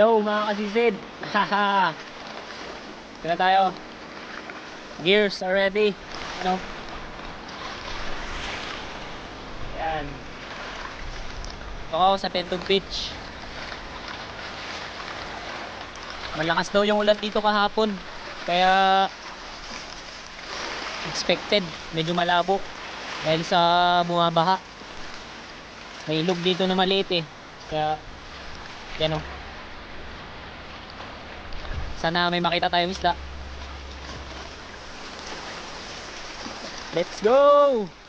Hello mga kasisid. Haha. Ito na tayo. Gears are ready. Ano? Yan. Ito ako sa Pentog Beach. Malakas daw yung ulan dito kahapon. Kaya expected. Medyo malabo. Dahil sa bumabaha. May ilog dito na maliit eh. Kaya yan o. Sana may makita tayo isda. Let's go!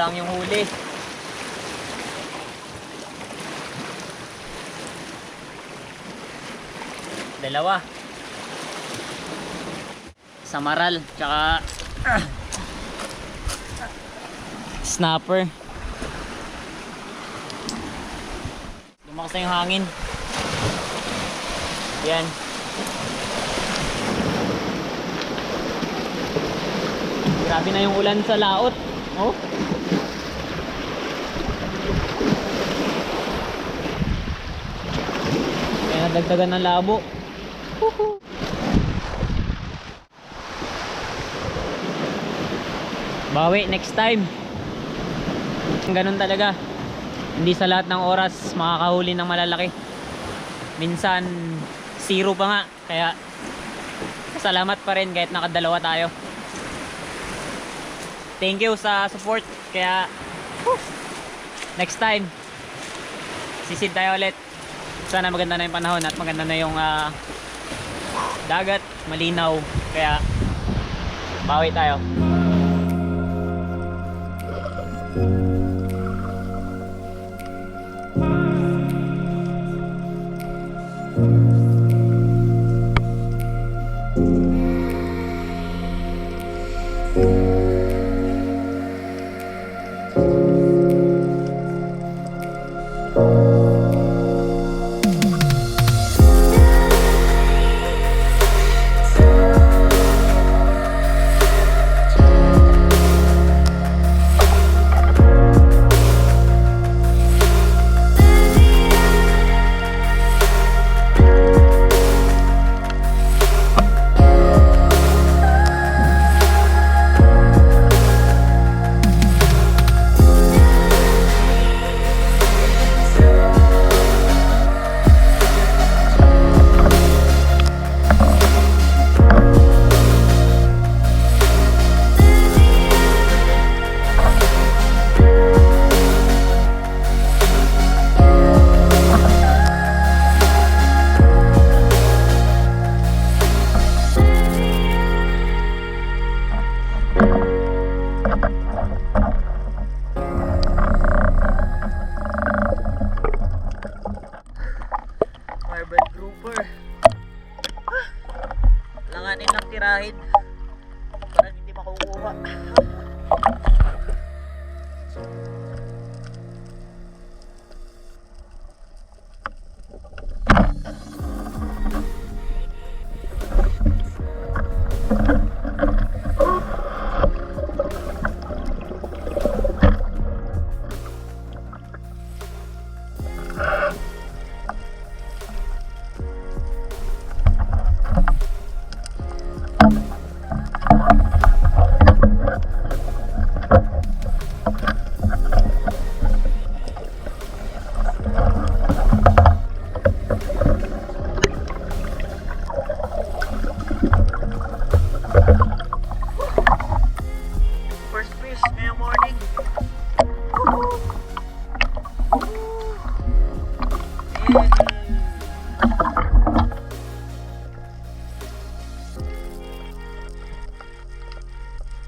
Lang yung huli. Dalawa. Samaral, tsaka snapper. Lumakas yung hangin. Yan. Grabe na yung ulan sa laot. Oh. Kaya nadagdagan ng labo. Bawi next time. Ganun talaga. Hindi sa lahat ng oras makakahuli ng malalaki. Minsan zero pa nga. Kaya salamat pa rin kahit nakadalawa tayo. Thank you sa support. Kaya next time sisid tayo ulit. Sana maganda na yung panahon at maganda na yung ah, dagat, malinaw. Kaya bawi tayo.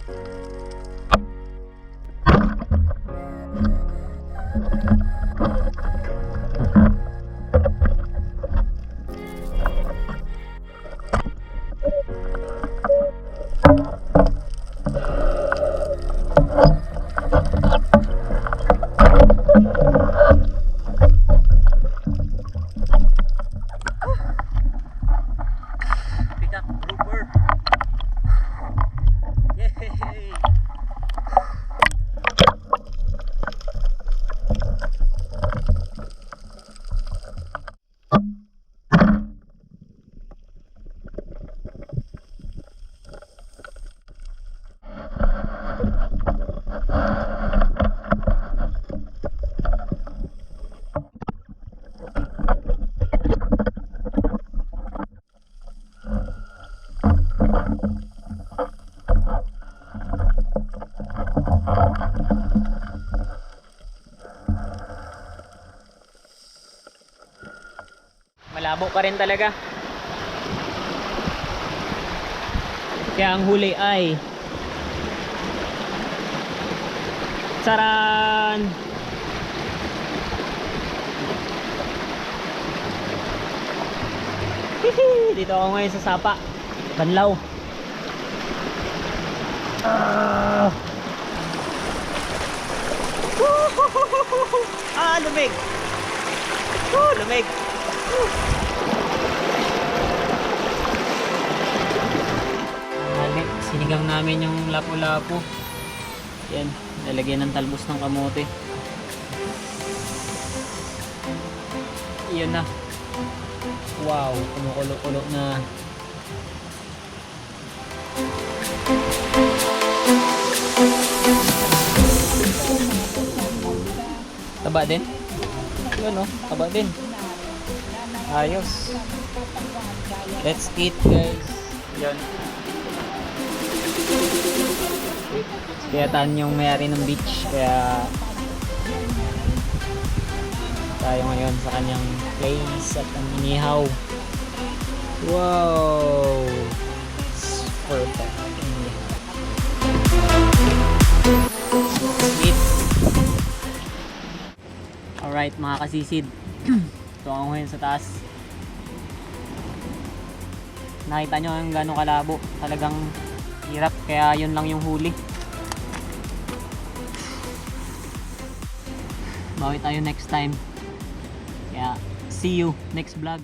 you malabo pa rin talaga. Kaya ang huli ay Saran! Dito ako ngayon sa Sapa. Banlaw. Ah! ah, lumig! Woo, lumig! Hali, sinigang namin yung lapu-lapu. Yan, lalagyan ng talbos ng kamote. Iyon na. Wow, kumukulo-kulo na. Taba din? Yun oh, taba din. Ayos. Let's eat guys. Yun. Kaya tan yung may-ari ng beach. Kaya tayo ngayon sa kanyang place at ang inihaw. Wow! It's perfect. Eat. Alright mga kasisid. Ito ako ngayon sa taas. Nakita nyo yung gano'ng kalabo. Talagang hirap. Kaya yun lang yung huli. Bawi tayo next time. Kaya see you next vlog.